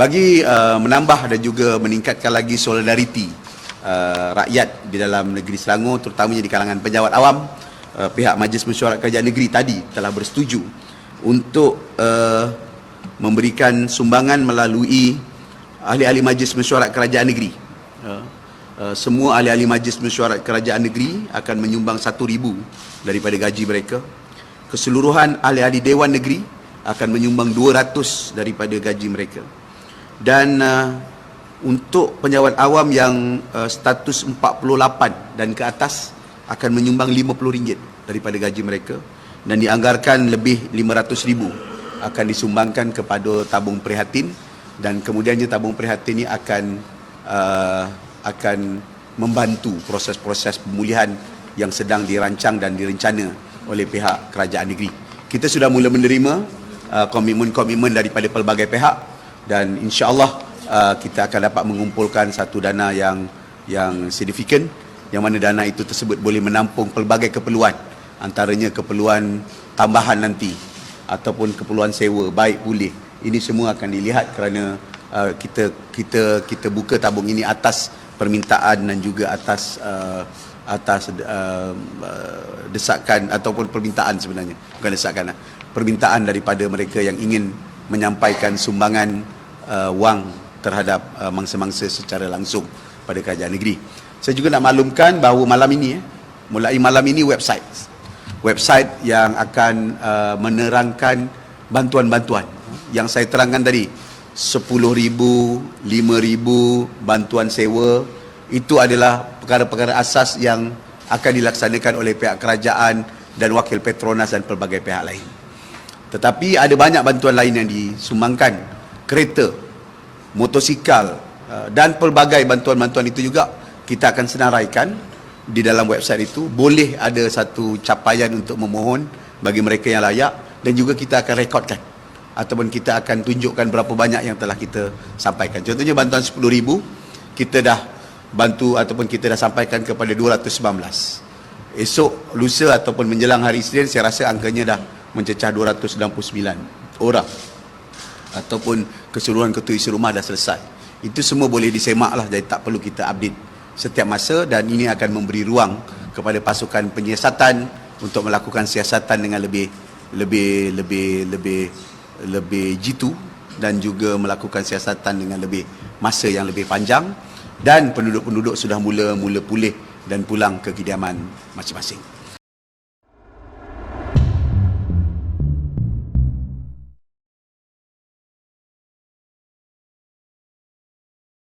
bagi uh, menambah dan juga meningkatkan lagi solidariti uh, rakyat di dalam negeri Selangor terutamanya di kalangan pejabat awam uh, pihak Majlis Mesyuarat Kerajaan Negeri tadi telah bersetuju untuk uh, memberikan sumbangan melalui ahli-ahli Majlis Mesyuarat Kerajaan Negeri. Uh, uh, semua ahli-ahli Majlis Mesyuarat Kerajaan Negeri akan menyumbang RM1,000 daripada gaji mereka. Keseluruhan ahli-ahli Dewan Negeri akan menyumbang 200 daripada gaji mereka dan uh, untuk penjawat awam yang uh, status 48 dan ke atas akan menyumbang RM50 daripada gaji mereka dan dianggarkan lebih RM500,000 akan disumbangkan kepada tabung prihatin dan kemudiannya tabung prihatin ini akan uh, akan membantu proses-proses pemulihan yang sedang dirancang dan direncana oleh pihak kerajaan negeri. Kita sudah mula menerima uh, komitmen-komitmen daripada pelbagai pihak dan insyaallah uh, kita akan dapat mengumpulkan satu dana yang yang signifikan yang mana dana itu tersebut boleh menampung pelbagai keperluan. Antaranya keperluan tambahan nanti ataupun keperluan sewa baik pulih. Ini semua akan dilihat kerana uh, kita kita kita buka tabung ini atas permintaan dan juga atas uh, atas uh, uh, desakan ataupun permintaan sebenarnya. Bukan desakan lah. permintaan daripada mereka yang ingin menyampaikan sumbangan uh, wang terhadap uh, mangsa-mangsa secara langsung pada kerajaan negeri. Saya juga nak maklumkan bahawa malam ini, eh, mulai malam ini website, website yang akan uh, menerangkan bantuan-bantuan yang saya terangkan tadi, 10,000, 5,000 bantuan sewa, itu adalah perkara-perkara asas yang akan dilaksanakan oleh pihak kerajaan dan wakil Petronas dan pelbagai pihak lain. Tetapi ada banyak bantuan lain yang disumbangkan kereta, motosikal uh, dan pelbagai bantuan-bantuan itu juga kita akan senaraikan di dalam website itu boleh ada satu capaian untuk memohon bagi mereka yang layak dan juga kita akan rekodkan ataupun kita akan tunjukkan berapa banyak yang telah kita sampaikan. Contohnya bantuan 10,000 kita dah bantu ataupun kita dah sampaikan kepada 219. Esok lusa ataupun menjelang hari Isnin saya rasa angkanya dah mencecah 299 orang ataupun keseluruhan ketua isi rumah dah selesai. Itu semua boleh disemak lah jadi tak perlu kita update setiap masa dan ini akan memberi ruang kepada pasukan penyiasatan untuk melakukan siasatan dengan lebih lebih lebih lebih lebih jitu dan juga melakukan siasatan dengan lebih masa yang lebih panjang dan penduduk-penduduk sudah mula mula pulih dan pulang ke kediaman masing-masing.